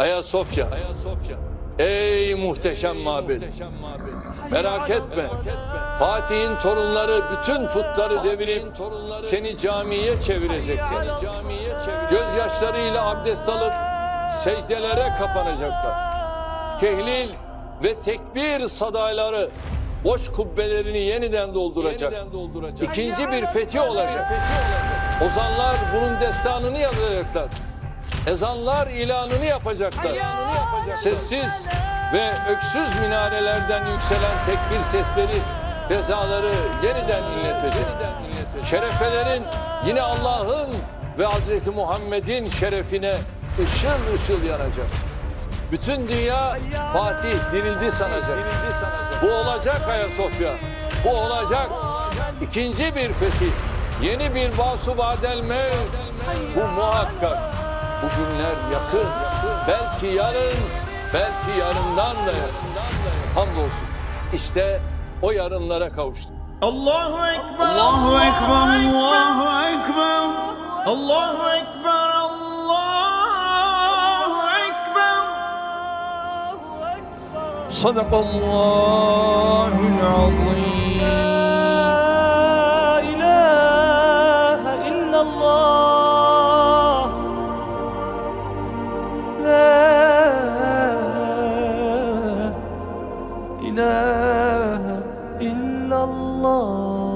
Ayasofya. Ayasofya. Ey muhteşem mabed. Merak etme. Fatih'in torunları bütün putları devirip seni camiye çevirecek seni. Gözyaşlarıyla abdest alıp secdelere kapanacaklar. Tehlil ve tekbir sadaları boş kubbelerini yeniden dolduracak. İkinci bir fethi olacak. Ozanlar bunun destanını yazacaklar. Ezanlar ilanını yapacaklar. Sessiz ve öksüz minarelerden yükselen tekbir sesleri fezaları yeniden inletecek. Şerefelerin yine Allah'ın ve Hazreti Muhammed'in şerefine ışıl ışıl yanacak. Bütün dünya Fatih dirildi sanacak. Bu olacak Ayasofya. Bu olacak. İkinci bir fetih. Yeni bir basu badel mevt. Bu muhakkak. Günler yakın. Belki yarın, belki yarından da yakın. Hamdolsun. İşte o yarınlara kavuştuk. Allahu Ekber Allahu Ekber Allahu Ekber Allahu Ekber Allahu Ekber Sadakallahul إله إلا الله.